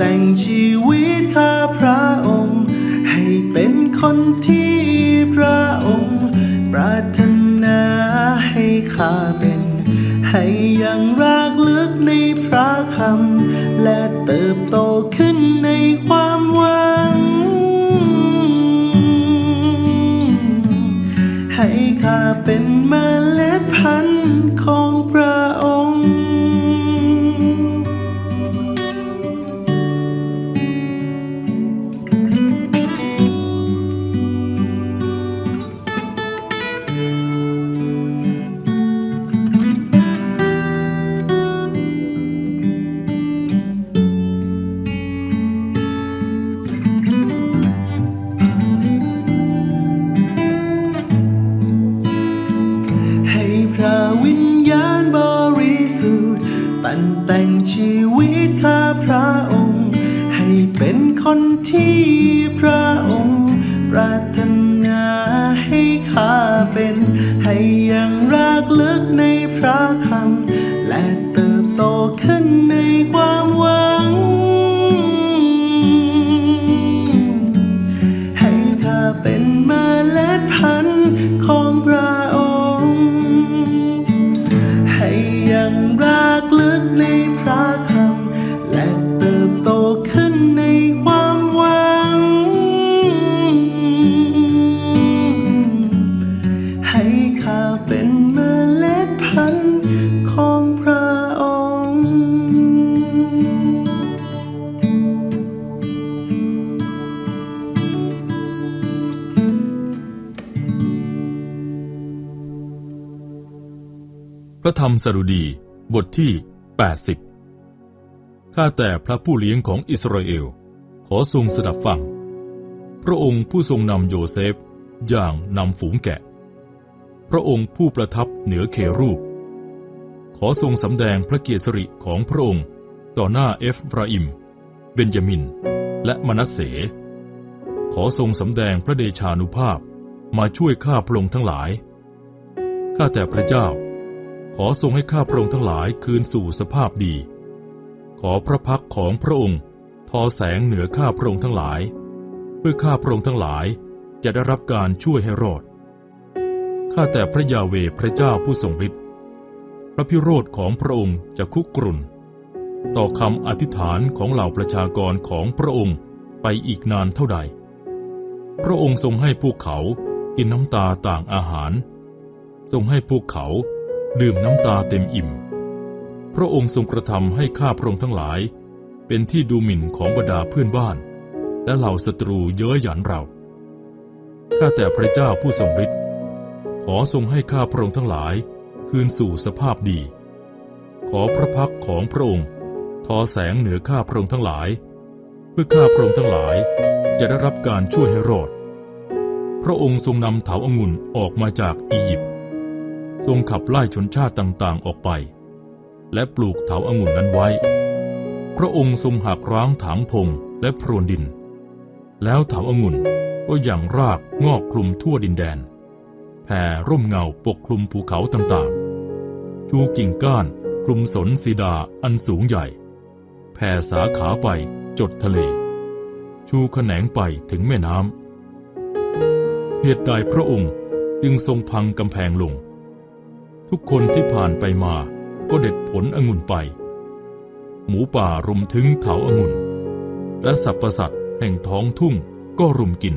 ปั่ ธรรมสดุดี บทที่ 80 ข้าแต่พระผู้เลี้ยงของอิสราเอล ขอทรงสดับฟัง พระองค์ผู้ทรงนำโยเซฟอย่างนำฝูงแกะ พระองค์ผู้ประทับเหนือเครูป ขอทรงสำแดงพระเกียรติสิริของพระองค์ ต่อหน้าเอฟราอิม เบนยามิน และมนัสเส ขอทรงสำแดงพระเดชานุภาพมาช่วยข้าพระองค์ทั้งหลาย ข้าแต่พระเจ้า ขอทรงให้ข้าพระองค์ทั้งหลายคืนสู่สภาพดี ขอพระพักของพระองค์ทอแสงเหนือข้าพระองค์ทั้งหลาย เพื่อข้าพระองค์ทั้งหลายจะได้รับการช่วยให้รอด ข้าแต่พระยาเวพระเจ้าผู้ทรงฤทธิ์ พระพิโรธของพระองค์จะคุกรุ่น ต่อคำอธิษฐานของเหล่าประชากรของพระองค์ไปอีกนานเท่าใด พระองค์ทรงให้พวกเขากินน้ำตาต่างอาหาร ทรงให้พวกเขา ดื่มน้ำตาเต็มอิ่ม พระองค์ทรงกระทำให้ข้าพระองค์ทั้งหลาย เป็นที่ดูหมิ่นของบรรดาเพื่อนบ้าน และเหล่าศัตรูเย้ยหยันเรา ข้าแต่พระเจ้าผู้ทรงฤทธิ์ขอทรงให้ข้าพระองค์ทั้งหลาย คืนสู่สภาพดี ขอพระพักของพระองค์ทอแสงเหนือข้าพระองค์ทั้งหลาย เพื่อข้าพระองค์ทั้งหลายจะได้รับการช่วยให้รอด พระองค์ทรงนำเถาองุ่นออกมาจากอียิปต์ ทรงขับไล่ชนชาติต่างๆออกไป และปลูกเถาองุ่นนั้นไว้ พระองค์ทรงหักร้างถางพงและพรวนดิน แล้วเถาองุ่นก็อย่างรากงอกคลุมทั่วดินแดน แผ่ร่มเงาปกคลุมภูเขาต่างๆ ชูกิ่งก้านคลุมสนสีดาอันสูงใหญ่ แผ่สาขาไปจดทะเล ชูแขนงไปถึงแม่น้ำเหตุใดพระองค์จึงทรงพังกำแพงลง ทุกคนที่ผ่านไปมาก็เด็ดผลองุ่นไป หมูป่ารุมถึงเถาองุ่น และสัพพสัตว์แห่งท้องทุ่งก็รุมกิน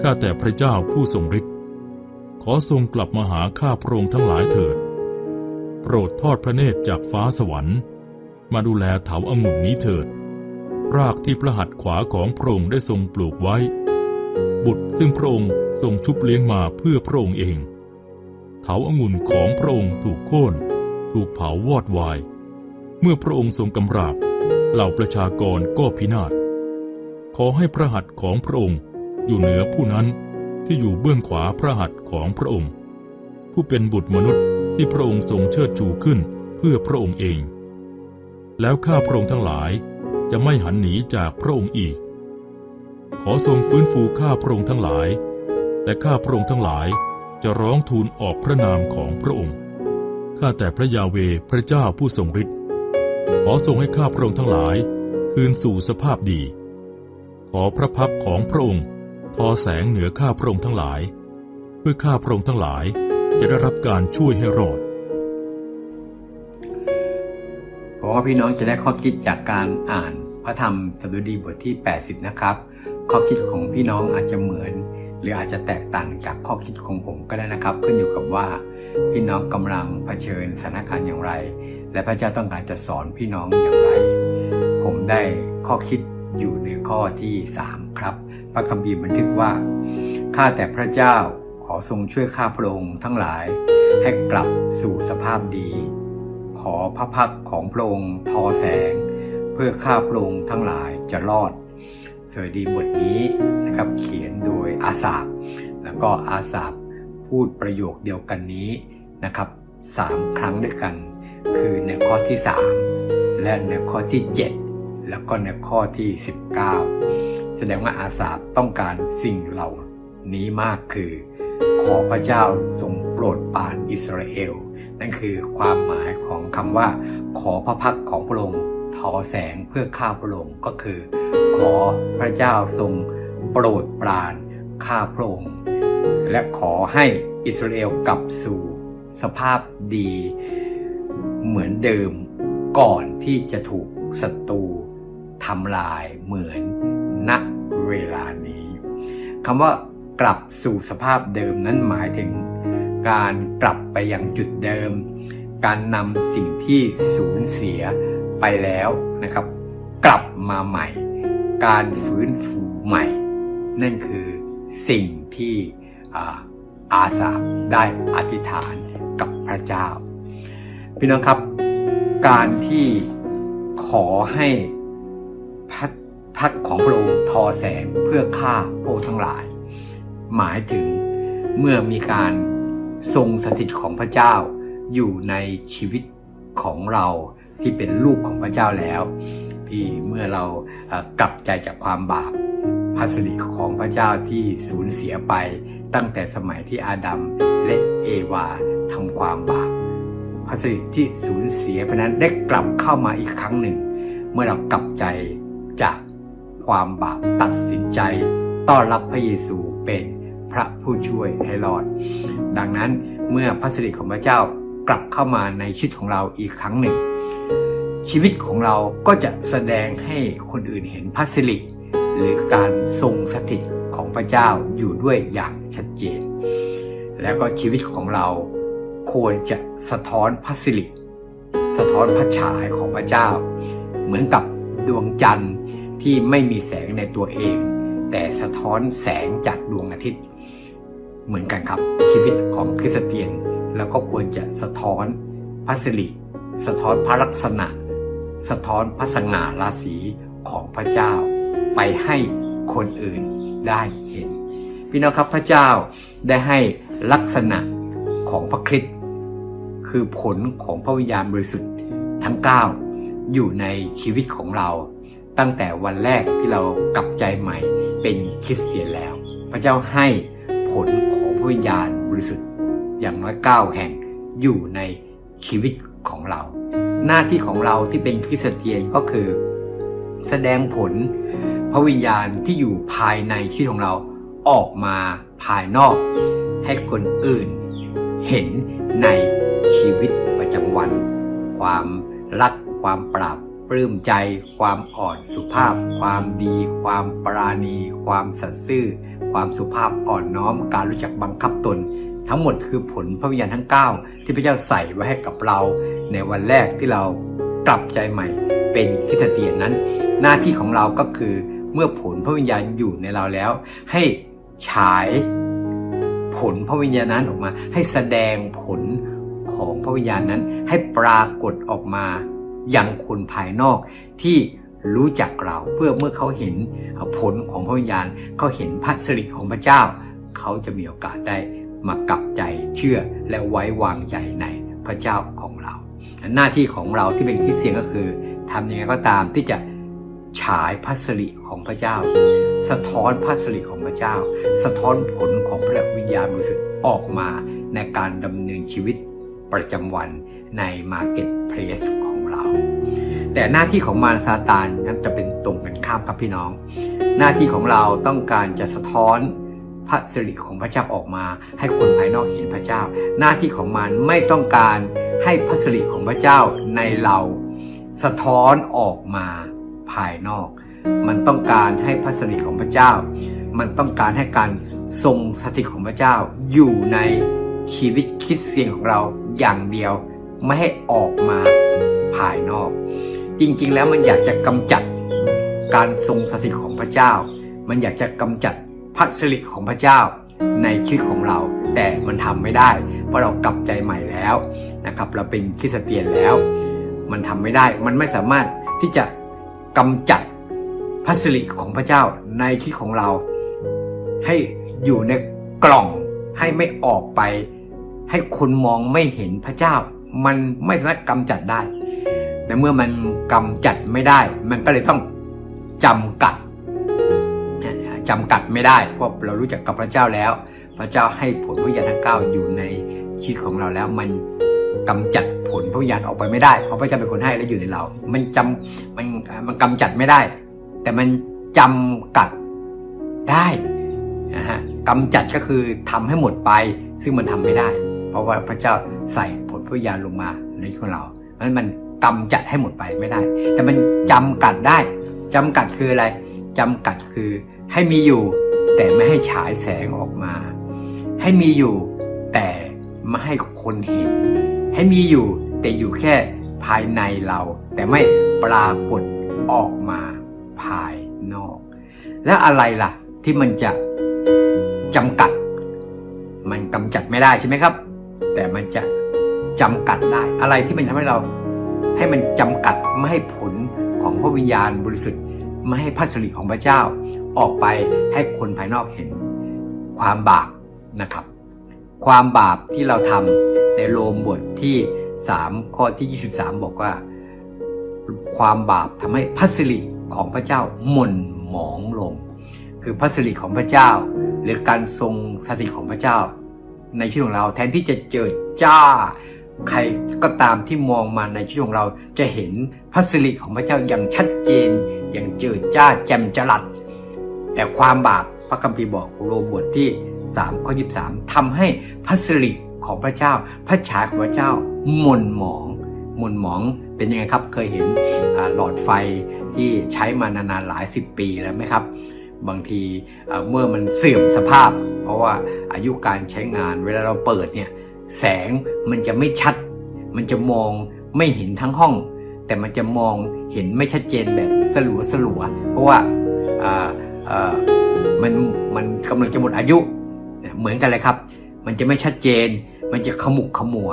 ข้าแต่พระเจ้าผู้ทรงฤทธิ์ขอทรงกลับมาหาข้าพระองค์ทั้งหลายเถิด โปรดทอดพระเนตรจากฟ้าสวรรค์ มาดูแลเถาองุ่นนี้เถิด รากที่พระหัตถ์ขวาของพระองค์ได้ทรงปลูกไว้ บุตรซึ่งพระองค์ทรงชุบเลี้ยงมาเพื่อพระองค์เอง เถาองุ่นของพระองค์ถูกโค่น ถูกเผาวอดวาย เมื่อพระองค์ทรงกำราบ เหล่าประชากรก็พินาศ ขอให้พระหัตถ์ของพระองค์อยู่เหนือผู้นั้นที่อยู่เบื้องขวาพระหัตถ์ของพระองค์ ผู้เป็นบุตรมนุษย์ที่พระองค์ทรงเชิดชูขึ้นเพื่อพระองค์เอง แล้วข้าพระองค์ทั้งหลายจะไม่หันหนีจากพระองค์อีก ขอทรงฟื้นฟูข้าพระองค์ทั้งหลาย และข้าพระองค์ทั้งหลาย จะร้องทูลออกพระนามของพระองค์ ข้าแต่พระยาเวพระเจ้าผู้ทรงฤทธิ์ขอทรงให้ข้าพระองค์ทั้งหลาย คืนสู่สภาพดี ขอพระพักของพระองค์ทอแสงเหนือข้าพระองค์ทั้งหลาย เพื่อข้าพระองค์ทั้งหลายจะได้รับการช่วยให้รอดเพราะว่าพี่น้องจะได้ข้อคิดจากการอ่านพระธรรมสดุดีบทที่ 80 นะครับ ข้อคิดของพี่น้องอาจจะเหมือน หรืออาจจะแตกต่างจากข้อคิดของผมก็ได้นะครับ ขึ้นอยู่กับว่าพี่น้องกำลังเผชิญสถานการณ์อย่างไร และพระเจ้าต้องการจะสอนพี่น้องอย่างไร ผมได้ข้อคิดอยู่ในข้อที่ 3 ครับ พระคัมภีร์บันทึกว่าข้าแต่พระเจ้าขอทรงช่วยข้าพระองค์ทั้งหลาย ให้กลับสู่สภาพดี ขอพระพักของพระองค์ทอแสง เพื่อข้าพระองค์ทั้งหลายจะรอด สวดีบทนี้นะครับเขียนโดยอาสาบแล้วก็อาสาบพูดประโยคเดียวกันนี้นะครับสามครั้งด้วยกัน คือในข้อที่ 3 และในข้อที่ 7 แล้วก็ในข้อที่ 19 แสดงว่าอาสาบต้องการสิ่งเหล่านี้มากคือ ขอพระเจ้าทรงโปรดปานอิสราเอล นั่นคือความหมายของคำว่า ขอพระพักของพระองค์ ทอแสงเพื่อข้าพระองค์ก็คือ ขอพระเจ้าทรงโปรดปรานข้าพระองค์และขอให้อิสราเอลกลับสู่สภาพดีเหมือนเดิมก่อนที่จะถูกศัตรูทำลายเหมือนณเวลานี้คำว่ากลับสู่สภาพเดิมนั้นหมายถึง การกลับไปยังจุดเดิม การนำสิ่งที่สูญเสีย ไปแล้วนะครับ กลับมาใหม่ การฟื้นฟูใหม่ นั่นคือสิ่งที่อาอาสาได้อธิษฐานกับพระเจ้า พี่น้องครับ การที่ขอให้พระพักของพระองค์ทอแสงเพื่อฆ่าพวกทั้งหลาย หมายถึงเมื่อมีการทรงสถิตของพระเจ้าอยู่ในชีวิตของเรา ที่เป็นลูกของพระเจ้าแล้ว ที่เมื่อเรากลับใจจากความบาปพระสิริของพระเจ้าที่สูญเสียไปตั้งแต่สมัยที่อาดัมและเอวาทำความบาปพระสิริที่สูญเสียไปนั้นได้กลับเข้ามาอีกครั้งหนึ่ง เมื่อเรากลับใจจากความบาปตัดสินใจ ต้อนรับพระเยซูเป็นพระผู้ช่วยให้รอด ดังนั้นเมื่อพระสิริของพระเจ้ากลับเข้ามาในชีวิตของเราอีกครั้งหนึ่ง ชีวิตของเราก็จะแสดงให้คนอื่นเห็นพระสิริหรือการทรงสถิตของพระเจ้าอยู่ด้วยอย่างชัดเจน แล้วก็ชีวิตของเราควรจะสะท้อนพระสิริสะท้อนพระฉายของพระเจ้า เหมือนกับดวงจันทร์ที่ไม่มีแสงในตัวเอง แต่สะท้อนแสงจากดวงอาทิตย์ เหมือนกันครับชีวิตของคริสเตียน แล้วก็ควรจะสะท้อนพระสิริสะท้อนพระลักษณะ สะท้อนพระสง่าราศีของพระเจ้า ไปให้คนอื่นได้เห็น พี่น้องครับพระเจ้าได้ให้ลักษณะของพระคริสต์คือผลของพระวิญญาณบริสุทธิ์ทั้ง 9 อยู่ในชีวิตของเรา ตั้งแต่วันแรกที่เรากลับใจใหม่เป็นคริสเตียนแล้ว พระเจ้าให้ผลของพระวิญญาณบริสุทธิ์อย่างน้อย 9 แห่งอยู่ในชีวิตของเรา หน้าที่ของเราที่เป็นคริสเตียนก็คือ แสดงผลพระวิญญาณที่อยู่ภายในชีวิตของเราออกมาภายนอก ให้คนอื่นเห็นในชีวิตประจำวัน ความรักความปราบปลื้มใจ ความอ่อนสุภาพ ความดี ความปราณี ความสัตย์ซื่อ ความสุภาพอ่อนน้อม การรู้จักบังคับตน ทั้งหมดคือผลพระวิญญาณทั้ง 9 ที่พระเจ้าใส่ไว้ให้กับเรา ในวันแรกที่เรากลับใจใหม่เป็นคริสเตียนนั้น หน้าที่ของเราก็คือเมื่อผลพระวิญญาณอยู่ในเราแล้ว ให้ฉายผลพระวิญญาณนั้นออกมา ให้แสดงผลของพระวิญญาณนั้น ให้ปรากฏออกมาอยังคนภายนอกที่รู้จักเราเพื่อเมื่อเขาเห็นผลของพระวิญญาณเขาเห็นพระสิริของพระเจ้า เขาจะมีโอกาสได้มากลับใจเชื่อและไว้วางใจในพระเจ้าของเรา หน้าที่ของเราที่เป็นคริสเตียนก็คือทำยังไงก็ตามที่จะฉายพระสิริของพระเจ้า สะท้อนพระสิริของพระเจ้า สะท้อนผลของพระวิญญาณบริสุทธิ์ออกมาในการดำเนินชีวิตประจำวันใน Marketplace ของเรา แต่หน้าที่ของมารซาตานนั้นจะเป็นตรงกันข้ามกับพี่น้อง หน้าที่ของเราต้องการจะสะท้อนพระสิริของพระเจ้าออกมา ให้คนภายนอกเห็นพระเจ้า หน้าที่ของมันไม่ต้องการ ให้พระสิริของพระเจ้าในเราสะท้อนออกมาภายนอก มันต้องการให้พระสิริของพระเจ้า มันต้องการให้การทรงสถิตของพระเจ้า อยู่ในชีวิตคริสเตียนของเราอย่างเดียวไม่ให้ออกมาภายนอก จริงๆแล้วมันอยากจะกำจัดการทรงสถิตของพระเจ้า มันอยากจะกำจัดพระสิริของพระเจ้า ในชีวิตของเรา แต่มันทำไม่ได้ เพราะเรากลับใจใหม่แล้วนะครับ เราเป็นคริสเตียนแล้ว มันทำไม่ได้ มันไม่สามารถที่จะกำจัดพระสิริของพระเจ้าในชีวิตของเรา ให้อยู่ในกล่องให้ไม่ออกไป ให้คนมองไม่เห็นพระเจ้า มันไม่สามารถกำจัดได้ในเมื่อมันกำจัดไม่ได้ มันก็เลยต้องจำกัด จำกัดไม่ได้ เพราะเรารู้จักกับพระเจ้าแล้ว พระเจ้าให้ผลพระญาณทั้งเก้าอยู่ในชีวิตของเราแล้วมันกำจัดผลพระญาณออกไปไม่ได้ เพราะพระเจ้าเป็นคนให้และอยู่ในเรา มันจำมันมันกำจัดไม่ได้ แต่มันจำกัดได้นะฮะกำจัดก็คือทำให้หมดไป ซึ่งมันทำไม่ได้ เพราะว่าพระเจ้าใส่ผลพระญาณลงมาในชีวิตของเราเพราะฉะนั้นมันกำจัดให้หมดไปไม่ได้ แต่มันจำกัดได้จำกัดคืออะไรจำกัดคือให้มีอยู่ แต่ไม่ให้ฉายแสงออกมา ให้มีอยู่ แต่ไม่ให้คนเห็น ให้มีอยู่ แต่อยู่แค่ภายในเรา แต่ไม่ปรากฏออกมาภายนอก แล้วอะไรล่ะ ที่มันจะจำกัด มันกำจัดไม่ได้ใช่ไหมครับ แต่มันจะจำกัดได้ อะไรที่มันทำให้เรา ให้มันจำกัดไม่ให้ผลของพระวิญญาณบริสุทธิ์ไม่ให้พระสิริของพระเจ้า ออกไปให้คนภายนอกเห็น ความบาปนะครับ ความบาปที่เราทำในโรมบทที่ 3 ข้อที่ 23 บอกว่า ความบาปทำให้พระสิริของพระเจ้าหม่นหมองลง คือพระสิริของพระเจ้า หรือการทรงสถิตของพระเจ้า ในชีวิตของเราแทนที่จะเจิดจ้าใครก็ตามที่มองมาในชีวิตของเราจะเห็นพระสิริของพระเจ้าอย่างชัดเจน อย่างเจิดจ้าแจ่มจรัส แต่ความบาปพระคัมภีร์บอกโรมบทที่3ข้อ23ทำให้พระสิริของพระเจ้า พระฉายของพระเจ้าหม่นหมองหม่นหมองเป็นยังไงครับ เคยเห็นหลอดไฟที่ใช้มานานๆหลายสิบปีแล้วไหมครับ บางทีเมื่อมันเสื่อมสภาพ เพราะว่าอายุการใช้งานเวลาเราเปิดเนี่ยแสงมันจะไม่ชัด มันจะมองไม่เห็นทั้งห้อง แต่มันจะมองเห็นไม่ชัดเจนแบบสลัวสลัวเพราะว่าา มันมันกำลังจะหมดอายุเหมือนกันเลยครับ มันจะไม่ชัดเจน มันจะขมุกขมัว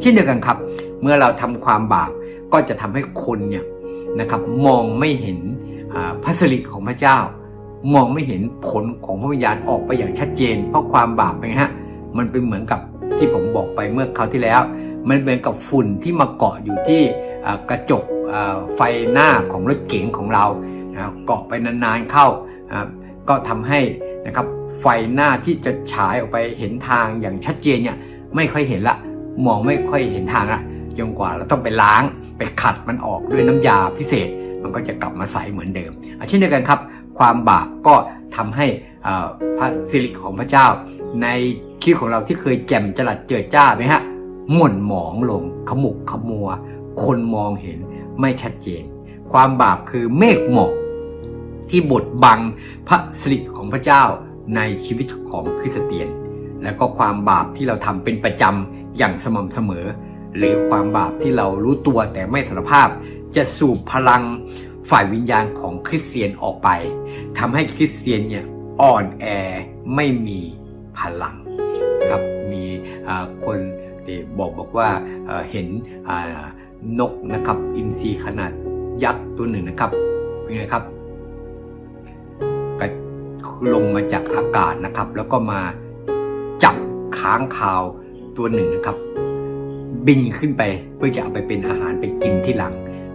เช่นเดียวกันครับ เมื่อเราทำความบาปก็จะทำให้คนเนี่ยนะครับมองไม่เห็นพระสิริของพระเจ้า มองไม่เห็นผลของพระวิญญาณออกไปอย่างชัดเจน เพราะความบาปเป็นไงฮะมันเป็นเหมือนกับที่ผมบอกไปเมื่อคราวที่แล้ว มันเหมือนกับฝุ่นที่มาเกาะอยู่ที่กระจกไฟหน้าของรถเก๋งของเรานะเกาะไปนานๆเข้า ก็ทำให้นะครับไฟหน้าที่จะฉายออกไปเห็นทางอย่างชัดเจนเนี่ยไม่ค่อยเห็นละมองไม่ค่อยเห็นทางละจนกว่าเราต้องไปล้างไปขัดมันออกด้วยน้ำยาพิเศษ มันก็จะกลับมาใสเหมือนเดิมเช่นเดียวกันครับ ความบาปก็ทำให้พระสิริของพระเจ้า ในชีวิตของเราที่เคยแจ่มจรัสเจิดจ้าไหมฮะหม่นหมองลงขมุกขมัว คนมองเห็นไม่ชัดเจน ความบาปคือเมฆหมอก ที่บดบังพระสิริของพระเจ้าในชีวิตของคริสเตียน แล้วก็ความบาปที่เราทำเป็นประจำอย่างสม่ำเสมอ หรือความบาปที่เรารู้ตัวแต่ไม่สารภาพ จะสูบพลังฝ่ายวิญญาณของคริสเตียนออกไปทำให้คริสเตียนเนี่ยอ่อนแอไม่มีพลังครับมีคนที่บอกบอกว่าเห็นนกนะครับอินทรีขนาดยักษ์ตัวหนึ่งนะครับเป็นไงครับ ลงมาจากอากาศนะครับ แล้วก็มาจับค้างคาวตัวหนึ่งนะครับ บินขึ้นไปเพื่อจะเอาไปเป็นอาหารไปกินที่หลัง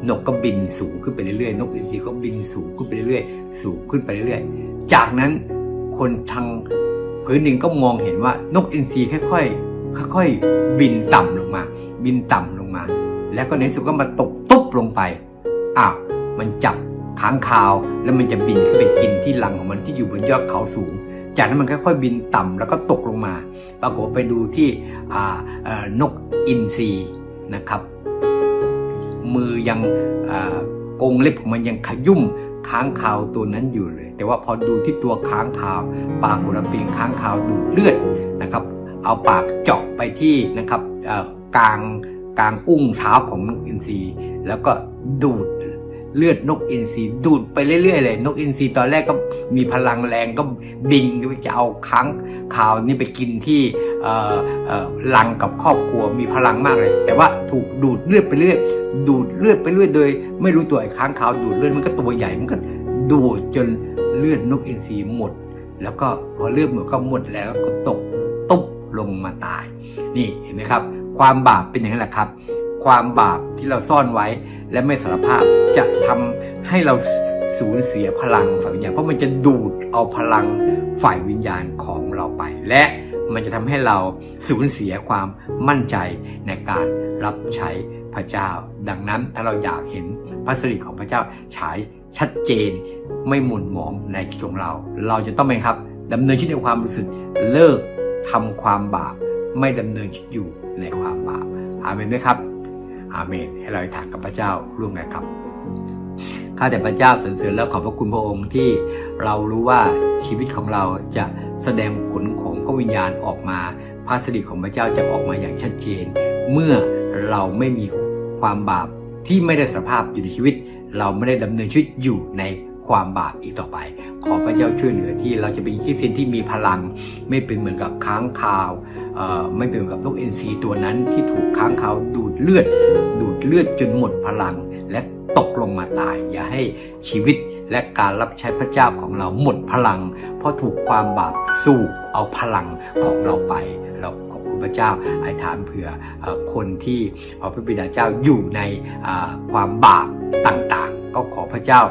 นกก็บินสูงขึ้นไปเรื่อยๆ นกอินทรีก็บินสูงขึ้นไปเรื่อยๆ สูงขึ้นไปเรื่อยๆ จากนั้นคนทางพื้นดินก็มองเห็นว่านกอินทรีค่อยๆ ค่อยๆ บินต่ำลงมา บินต่ำลงมา แล้วก็ในที่สุดก็มาตกตุ๊บลงไปอ้าวมันจับ ค้างคาว แล้วมันจะบินขึ้นไปกินที่รังของมันที่อยู่บนยอดเขาสูง จากนั้นมันค่อยๆบินต่ำแล้วก็ตกลงมา ปรากฏไปดูที่นกอินทรีนะครับ มือยังกรงเล็บของมันยังขยุ่มค้างคาวตัวนั้นอยู่เลย แต่ว่าพอดูที่ตัวค้างคาว ปากกุระเปียงค้างคาวดูดเลือดนะครับ เอาปากเจาะไปที่นะครับกลางกลางอุ้งเท้าของนกอินทรีแล้วก็ดูด เลือดนกอินทรีดูดไปเรื่อยๆเลย นกอินทรีตอนแรกก็มีพลังแรงก็บินจะเอาค้างคาวนี่ไปกินที่รังกับครอบครัวมีพลังมากเลย แต่ว่าถูกดูดเลือดไปเรื่อยดูดเลือดไปเรื่อยโดย ไม่รู้ตัวไอ้ค้างคาวดูดเลือดมันก็ตัวใหญ่มันก็ดูดจนเลือดนกอินทรีหมด แล้วก็พอเลือดหมดก็หมดแล้วก็ตกตุ๊บลงมาตาย นี่เห็นไหมครับ ความบาปเป็นอย่างนั้นแหละครับ ความบาปที่เราซ่อนไว้ และไม่สารภาพจะทำให้เราสูญเสียพลังฝ่ายวิญญาณ เพราะมันจะดูดเอาพลังฝ่ายวิญญาณของเราไป และมันจะทำให้เราสูญเสียความมั่นใจในการรับใช้พระเจ้า ดังนั้นถ้าเราอยากเห็นพระสิริของพระเจ้าฉายชัดเจน ไม่หมุนหมองในชีวิตของเรา เราจะต้องเป็นครับดำเนินชีวิตในความรู้สึกเลิกทำความบาป ไม่ดำเนินชีวิตอยู่ในความบาปอาเมนไหมครับ อาเมน ให้เราอธิษฐานกับพระเจ้าร่วมกันครับ ข้าแต่พระเจ้าสรรเสริญแล้วขอบพระคุณพระองค์ที่เรารู้ว่าชีวิตของเราจะแสดงผลของพระวิญญาณออกมาพระสิริของพระเจ้าจะออกมาอย่างชัดเจน เมื่อเราไม่มีความบาปที่ไม่ได้สภาพอยู่ในชีวิต เราไม่ได้ดำเนินชีวิตอยู่ใน ความบาปอีกต่อไป ขอพระเจ้าช่วยเหลือที่เราจะเป็นคริสเตียนที่มีพลัง ไม่เป็นเหมือนกับค้างคาวไม่เป็นเหมือนกับนกเอ็นซีตัวนั้นที่ถูกค้างคาวดูดเลือด ดูดเลือดจนหมดพลัง และตกลงมาตาย อย่าให้ชีวิตและการรับใช้พระเจ้าของเราหมดพลัง เพราะถูกความบาปสูบเอาพลังของเราไป พระเจ้าอธิษฐานเผื่อคนที่พระบิดาเจ้าอยู่ในความบาปต่างๆ ก็ขอพระเจ้า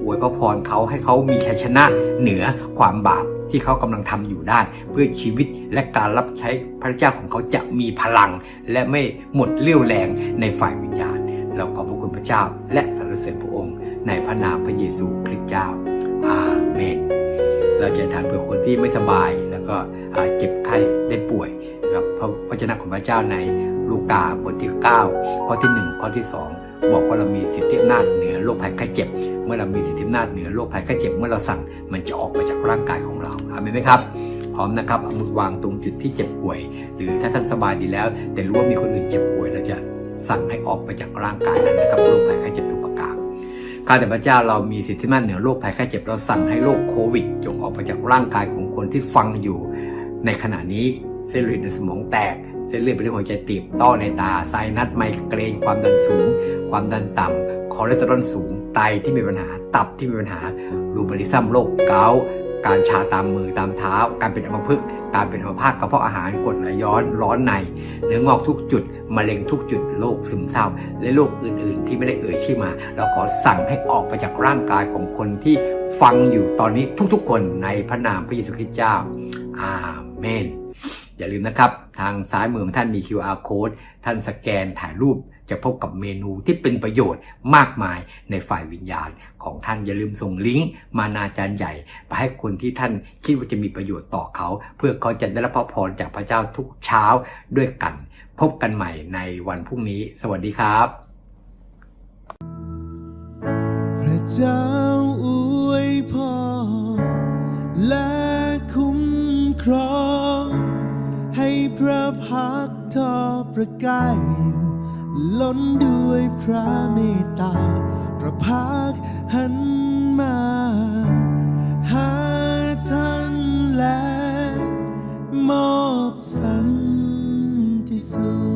อวยพระพรเขาให้เขามีชัยชนะเหนือความบาปที่เขากำลังทำอยู่ได้ เพื่อชีวิตและการรับใช้พระเจ้าของเขาจะมีพลัง และไม่หมดเรี่ยวแรงในฝ่ายวิญญาณ เราขอบพระคุณพระเจ้า และสรรเสริญพระองค์ ในพระนามพระเยซูคริสต์เจ้าอาเมน เราจะทานเพื่อคนที่ไม่สบายแล้วก็เจ็บไข้ได้ป่วย พระวจนะของพระเจ้าในลูกาบทที่ 9 ข้อที่ 1 ข้อที่ 2 บอกว่าเรามีสิทธิอำนาจเหนือโรคภัยไข้เจ็บ เมื่อเรามีสิทธิอำนาจเหนือโรคภัยไข้เจ็บ เมื่อเราสั่งมันจะออกไปจากร่างกายของเราอาเมนไหมครับพร้อมนะครับเอามือวางตรงจุดที่เจ็บป่วย หรือถ้าท่านสบายดีแล้ว แต่รู้ว่ามีคนอื่นเจ็บป่วยเราจะสั่งให้ออกไปจากร่างกายนั้นนะครับโรคภัยไข้เจ็บทุกประการข้าแต่พระเจ้าเรามีสิทธิอำนาจเหนือโรคภัยไข้เจ็บเราสั่งให้โรคโควิดจงออกไปจากร่างกายของคนที่ฟังอยู่ ในขณะนี้ เส้นเลือดในสมองแตก เส้นเลือดไปเรื่องหัวใจตีบต้อในตาไซนัสไมเกรนความดันสูง ความดันต่ำคอเลสเตอรอลสูง ไตที่มีปัญหา ตับที่มีปัญหารูมาติซัมโรคเกาต์การชาตามมือตามเท้า การเป็นอัมพฤกษ์การเป็นอัมพาตกระเพาะอาหารกรดไหลย้อนร้อนใน เนื้องอกทุกจุดมะเร็งทุกจุดโรคซึมเศร้า และโรคอื่น ๆ ที่ไม่ได้เอ่ยชื่อมา เราขอสั่งให้ออกไปจากร่างกายของคนที่ฟังอยู่ตอนนี้ทุกๆ คนในพระนามพระเยซูคริสต์เจ้าอาเมน อย่าลืมนะครับ ทางซ้ายมือของท่านมี QR code ท่านสแกนถ่ายรูปจะพบกับเมนูที่เป็นประโยชน์มากมายในฝ่ายวิญญาณของท่านอย่าลืมส่งลิงก์มานาจารย์ใหญ่ ไปให้คนที่ท่านคิดว่าจะมีประโยชน์ต่อเขา เพื่อเขาจะได้รับพระพรจากพระเจ้าทุกเช้าด้วยกัน พบกันใหม่ในวันพรุ่งนี้ สวัสดีครับ พระเจ้า ทอประกายล้นด้วยพระเมตตาพระพักหันมา หาท่านและมอบสันติสุข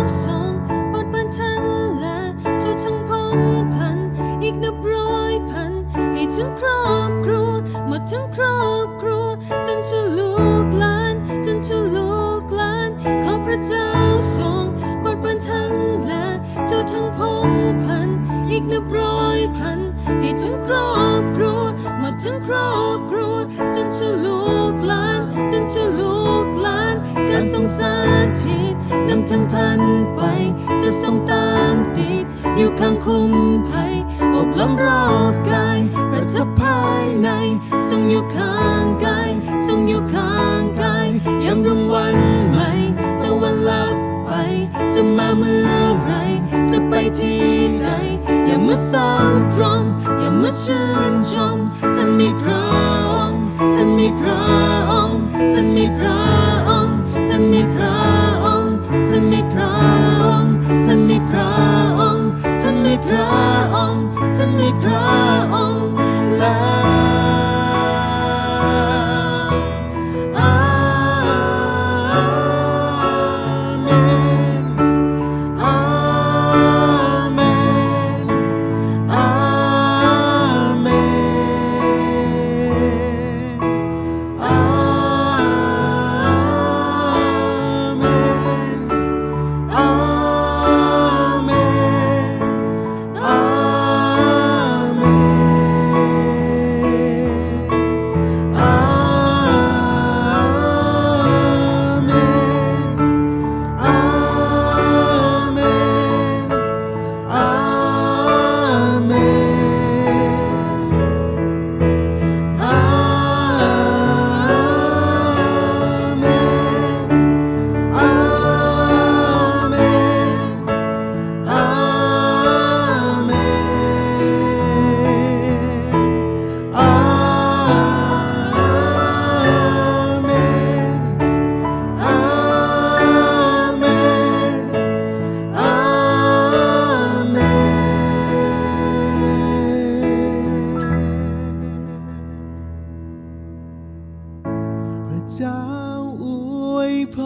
พ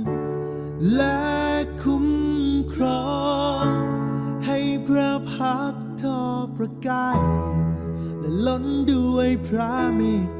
ร และคุ้มครอง ให้พระพักทอประกาย และล้นด้วยพระเมต